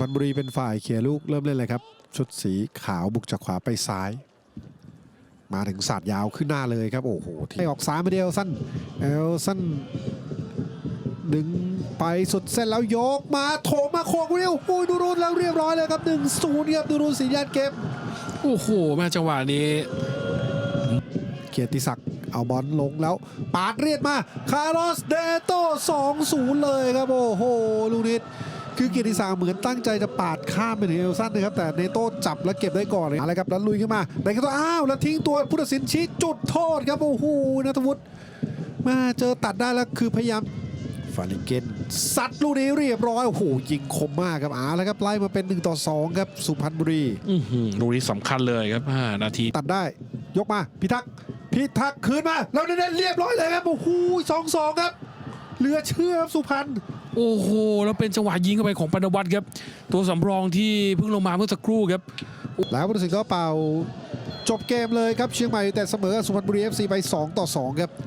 พันบุรีเป็นฝ่ายเคลียร์ลูกเริ่มเล่นเลยครับ ชุดสีขาวบุกจากขวาไปซ้าย มาถึงศาสตร์ยาวขึ้นหน้าเลยครับ โอ้โหที่ออกซ้ายมาเดียวสั้นเอลสั้นดึงไปสุดเส้นแล้วยกมาโถมมาโคงเรียวโอ้ยดูรุนแล้วเรียบร้อยเลยครับ1นศูนย์ครับดูรุนสีญาติเกมโอ้โหแม่จังหวะนี้ เกียรติศักดิ์เอาบอลลงแล้ว ปาดเรียดมา คาร์ลอสเดโต้2-0เลยครับ โอ้โห ลูกนิด คือเกียรติศักดิ์เหมือนตั้งใจจะปาดข้ามไปถึงเอลซันนะครับแต่เนโต้จับแล้วเก็บได้ก่อนเลยอะไรครับแล้วลุยขึ้นมาในกระตัวอ้าวแล้วทิ้งตัวผู้ตัดสินชี้จุดโทษครับโอ้โหนัทวุฒิมาเจอตัดได้แล้วคือพยายามฟาลิเกนซัดลูกนี้เรียบร้อยโอ้โหยิงคมมากครับอาแล้วครับไล่มาเป็น 1 ต่อ 2 ครับ สุพรรณบุรีอื้อหือลูกนี้สำคัญเลยครับห้านาที ตัดได้ ยกมา พิทักษ์พิทักษ์คืนมา แล้วเน้นๆเรียบร้อยเลยครับโอ้โหสองสองครับเหลือเชื่อครับสุพรรณ โอ้โหแล้วเป็นจังหวะยิงเข้าไปของปนวัตครับ ตัวสำรองที่เพิ่งลงมาเมื่อสักครู่ครับแล้วผู้ตัดสินก็เป่าจบเกมเลยครับเชียงใหม่แต่เสมอสุพรรณบุรี FC ไป 2 ต่อ 2 ครับ